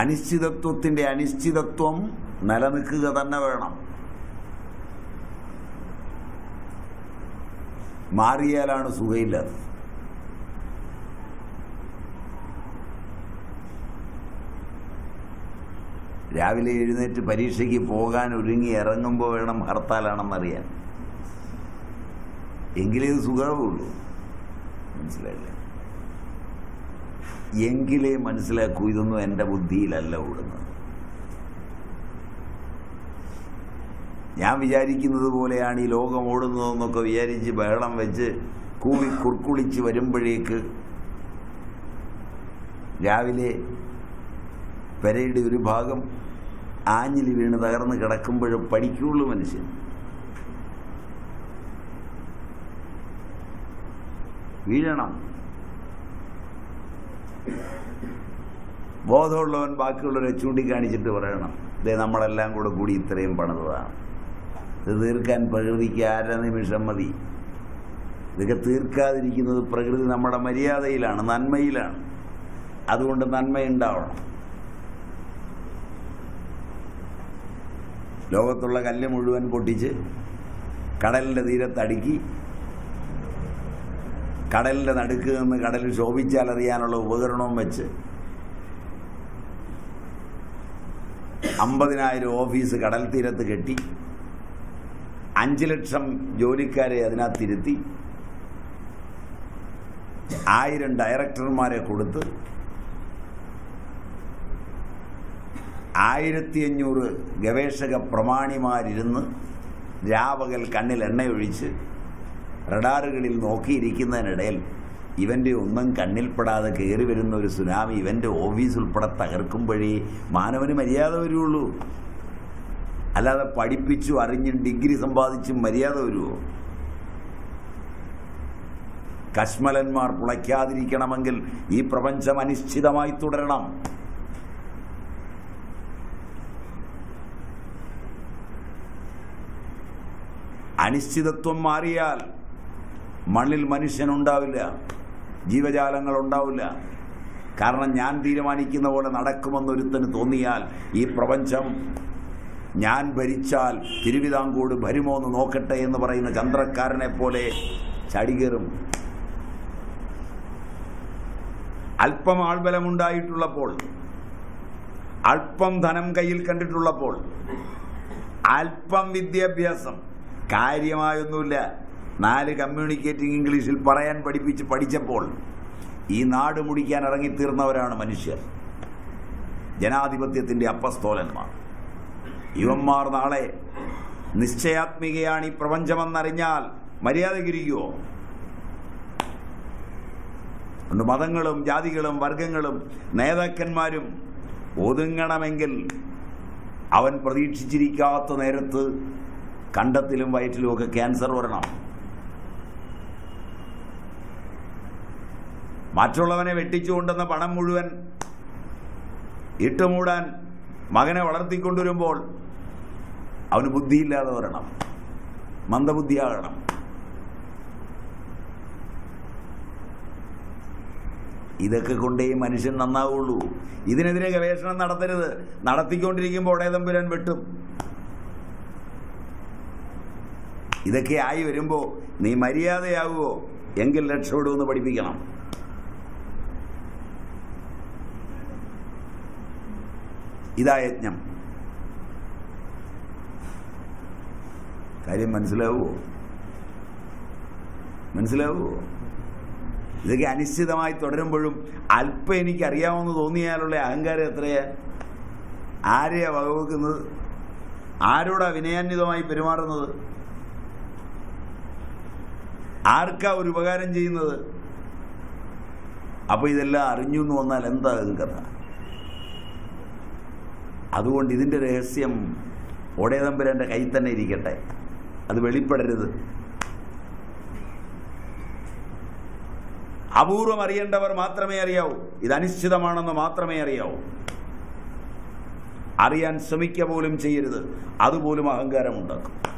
അനിശ്ചിതത്വത്തിന്റെ അനിശ്ചിതത്വം നിലനിൽക്കുക തന്നെ വേണം. മാറിയാലാണ് സുഖയില്ലാത്തത് രാവിലെ എഴുന്നേറ്റ് പരീക്ഷയ്ക്ക് പോകാൻ ഒരുങ്ങി ഇറങ്ങുമ്പോൾ വേണം ഹർത്താലാണെന്നറിയാൻ. എങ്കിലേ ഇത് സുഖമുള്ളൂ മനസ്സിലായില്ല? എങ്കിലേ മനസ്സിലാക്കൂ ഇതൊന്നും എന്റെ ബുദ്ധിയിലല്ല ഓടുന്നത് ഞാൻ വിചാരിക്കുന്നത് പോലെയാണ് ഈ ലോകം ഓടുന്നതെന്നൊക്കെ വിചാരിച്ച് ബഹളം വെച്ച് കൂവി കുർക്കുളിച്ച് വരുമ്പോഴേക്ക് രാവിലെ പെരയുടെ ഒരു ഭാഗം ആഞ്ഞിലി വീണ് തകർന്ന് കിടക്കുമ്പോഴും പഠിക്കുള്ളൂ മനുഷ്യൻ. വീഴണം. ബോധമുള്ളവൻ ബാക്കിയുള്ളവരെ ചൂണ്ടിക്കാണിച്ചിട്ട് പറയണം. ഇതേ നമ്മളെല്ലാം കൂടെ കൂടി ഇത്രയും പണിതതാണ്. ഇത് തീർക്കാൻ പ്രകൃതിക്ക് അര നിമിഷം മതി. ഇതൊക്കെ തീർക്കാതിരിക്കുന്നത് പ്രകൃതി നമ്മുടെ മര്യാദയിലാണ് നന്മയിലാണ്. അതുകൊണ്ട് നന്മയുണ്ടാവണം ലോകത്തുള്ള കല്ല് മുഴുവൻ പൊട്ടിച്ച് കടലിന്റെ തീരത്തടുക്കി കടലിന്റെ നടുക്ക് നിന്ന് കടലിൽ ശോഭിച്ചാൽ അറിയാനുള്ള ഉപകരണവും വെച്ച് അമ്പതിനായിരം ഓഫീസ് കടൽ തീരത്ത് കെട്ടി അഞ്ച് ലക്ഷം ജോലിക്കാരെ അതിനകത്തിരുത്തി ആയിരം ഡയറക്ടർമാരെ കൊടുത്ത് ആയിരത്തി അഞ്ഞൂറ് ഗവേഷക പ്രമാണിമാരിരുന്ന് രാവകൽ കണ്ണിൽ എണ്ണയൊഴിച്ച് റഡാറുകളിൽ നോക്കിയിരിക്കുന്നതിനിടയിൽ ഇവന്റെ ഒന്നും കണ്ണിൽപ്പെടാതെ കയറി വരുന്ന ഒരു സുനാമി ഇവന്റെ ഓഫീസ് ഉൾപ്പെടെ തകർക്കുമ്പോഴേ മാനവന് മര്യാദ വരുള്ളൂ. അല്ലാതെ പഠിപ്പിച്ചു അറിഞ്ഞും ഡിഗ്രി സമ്പാദിച്ചും മര്യാദ വരുമോ കശ്മലന്മാർ പുളയ്ക്കാതിരിക്കണമെങ്കിൽ ഈ പ്രപഞ്ചം അനിശ്ചിതമായി തുടരണം. അനിശ്ചിതത്വം മാറിയാൽ മണ്ണിൽ മനുഷ്യനുണ്ടാവില്ല. ജീവജാലങ്ങൾ ഉണ്ടാവില്ല കാരണം ഞാൻ തീരുമാനിക്കുന്ന പോലെ നടക്കുമെന്നൊരുത്തന് തോന്നിയാൽ ഈ പ്രപഞ്ചം ഞാൻ ഭരിച്ചാൽ തിരുവിതാംകൂട് ഭരുമോ എന്ന് നോക്കട്ടെ എന്ന് പറയുന്ന ചന്ദ്രക്കാരനെ പോലെ ചടികേറും. അല്പം ആൾബലമുണ്ടായിട്ടുള്ളപ്പോൾ അല്പം ധനം കയ്യിൽ കണ്ടിട്ടുള്ളപ്പോൾ അല്പം വിദ്യാഭ്യാസം കാര്യമായൊന്നുമില്ല. നാല് കമ്മ്യൂണിക്കേറ്റിംഗ് ഇംഗ്ലീഷിൽ പറയാൻ പഠിപ്പിച്ച് പഠിച്ചപ്പോൾ ഈ നാട് മുടിക്കാൻ ഇറങ്ങിത്തീർന്നവരാണ് മനുഷ്യർ. ജനാധിപത്യത്തിന്റെ അപ്പസ്തോലന്മാർ. യുവന്മാർ നാളെ നിശ്ചയാത്മികയാണ് ഈ പ്രപഞ്ചമെന്നറിഞ്ഞാൽ മര്യാദകിരിക്കുമോ അതുകൊണ്ട് മതങ്ങളും ജാതികളും വർഗങ്ങളും നേതാക്കന്മാരും ഒതുങ്ങണമെങ്കിൽ അവൻ പ്രതീക്ഷിച്ചിരിക്കാത്ത നേരത്ത് കണ്ടത്തിലും വയറ്റിലുമൊക്കെ ക്യാൻസർ വരണം. മറ്റുള്ളവനെ വെട്ടിച്ചുകൊണ്ടെന്ന പണം മുഴുവൻ ഇട്ടുമൂടാൻ മകനെ വളർത്തിക്കൊണ്ടുവരുമ്പോൾ അവന് ബുദ്ധിയില്ലാതെ വരണം. മന്ദബുദ്ധിയാകണം. ഇതൊക്കെ കൊണ്ടേ മനുഷ്യൻ നന്നാവുള്ളൂ. ഇതിനെതിരെ ഗവേഷണം നടത്തരുത്. നടത്തിക്കൊണ്ടിരിക്കുമ്പോൾ ഒടേതമ്പുരാൻ വെട്ടും. ഇതൊക്കെ ആയി വരുമ്പോൾ നീ മര്യാദയാവുമോ എങ്കിൽ രക്ഷപ്പെടുമെന്ന് പഠിപ്പിക്കണം. ഇതാ യജ്ഞം കാര്യം മനസ്സിലാവുമോ മനസ്സിലാവുമോ ഇതൊക്കെ അനിശ്ചിതമായി തുടരുമ്പോഴും അല്പം എനിക്ക് അറിയാമെന്ന് തോന്നിയാലുള്ള അഹങ്കാരം എത്രയാ? ആരെയാ വകവെക്കുന്നത്? ആരോടാ വിനയാന്വിതമായി പെരുമാറുന്നത്? ആർക്കാ ഒരു ഉപകാരം ചെയ്യുന്നത്? അപ്പോൾ ഇതെല്ലാം അറിഞ്ഞു എന്ന് വന്നാൽ എന്താകും കഥ? അതുകൊണ്ട് ഇതിന്റെ രഹസ്യം ഒടയതമ്പുരാന്റെ കയ്യിൽ തന്നെ ഇരിക്കട്ടെ. അത് വെളിപ്പെടരുത്. അപൂർവം അറിയേണ്ടവർ മാത്രമേ അറിയാവൂ. ഇത് അനിശ്ചിതമാണെന്ന് മാത്രമേ അറിയാവൂ. അറിയാൻ ശ്രമിക്കുക പോലും ചെയ്യരുത്. അതുപോലും അഹങ്കാരമുണ്ടാക്കും.